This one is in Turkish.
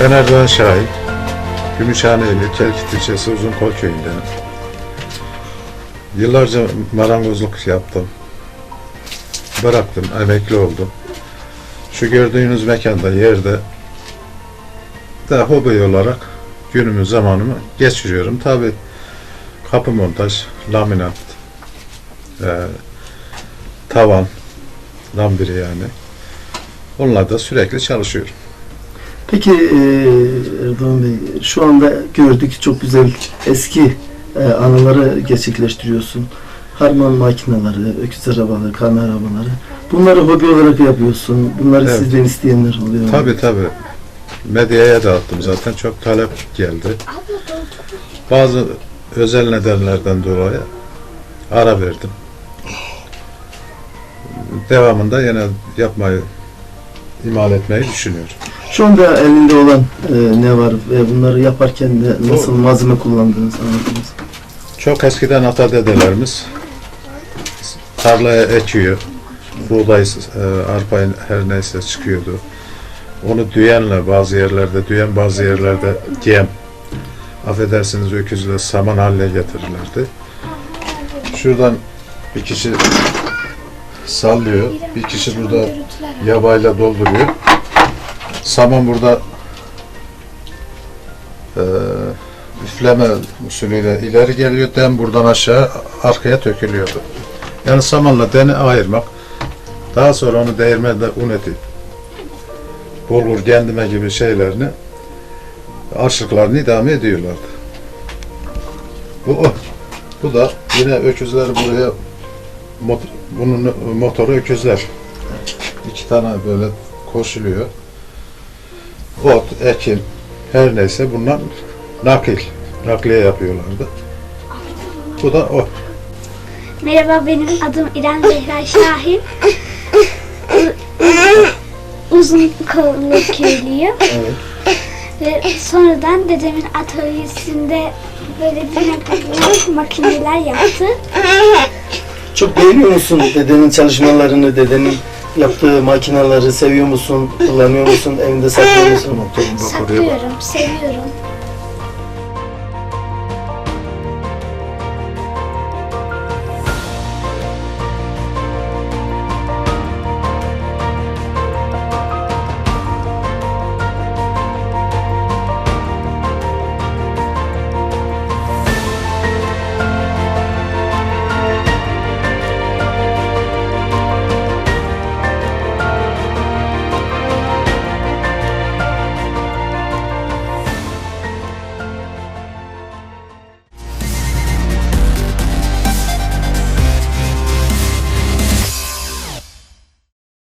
Ben Erdoğan Şahin. Gümüşhaneli, Kelkit ilçesi Uzunkol köyündenim. Yıllarca marangozluk yaptım. Bıraktım, emekli oldum. Şu gördüğünüz mekanda, yerde da hobi olarak günümü, zamanımı geçiriyorum. Tabi kapı montaj, laminat, e, tavan, lambiri yani. Onlarla da sürekli çalışıyorum. Peki e, Erdoğan Bey, şu anda gördük çok güzel eski e, anıları gerçekleştiriyorsun. Harman makineleri, öküz arabaları, karne arabaları. Bunları hobi olarak yapıyorsun. Bunları Evet. sizden isteyenler oluyor mu? Tabi tabi. Medyaya dağıttım zaten çok talep geldi. Bazı özel nedenlerden dolayı ara verdim. Devamında yine yapmayı, imal etmeyi düşünüyorum. Şu anda elinde olan e, ne var ve bunları yaparken de nasıl malzeme kullandığınızı anlatınız. Çok eskiden ata dedelerimiz tarlaya ekiyor. Buğday, e, arpa her neyse çıkıyordu. Onu düyenle bazı yerlerde, düyen bazı yerlerde gem, affedersiniz öküzle saman haline getirirlerdi. Şuradan bir kişi sallıyor, bir kişi burada yabayla dolduruyor. Saman burada eee üfleme usulüyle ileri geliyor, dem buradan aşağı arkaya tökülüyordu. Yani samanla deni ayırmak, daha sonra onu değirmende un eti, bulgur, kendime gibi şeylerini, açlıklarını idame ediyorlardı. Bu. Bu da yine öküzleri buraya, mot, bunun motoru öküzler. İki tane böyle koşuluyor. Ot, ekin, her neyse bunlar nakil, nakliye yapıyorlardı. Bu da o. Merhaba benim adım İrem Zehra Şahin. Uzun kollu köylüyüm. Evet. Ve sonradan dedemin atölyesinde böyle bir makineler yaptı. Çok beğeniyor musun dedenin çalışmalarını, dedenin yaptığı makineleri seviyor musun, kullanıyor musun, evinde saklıyor musun? Saklıyorum, seviyorum.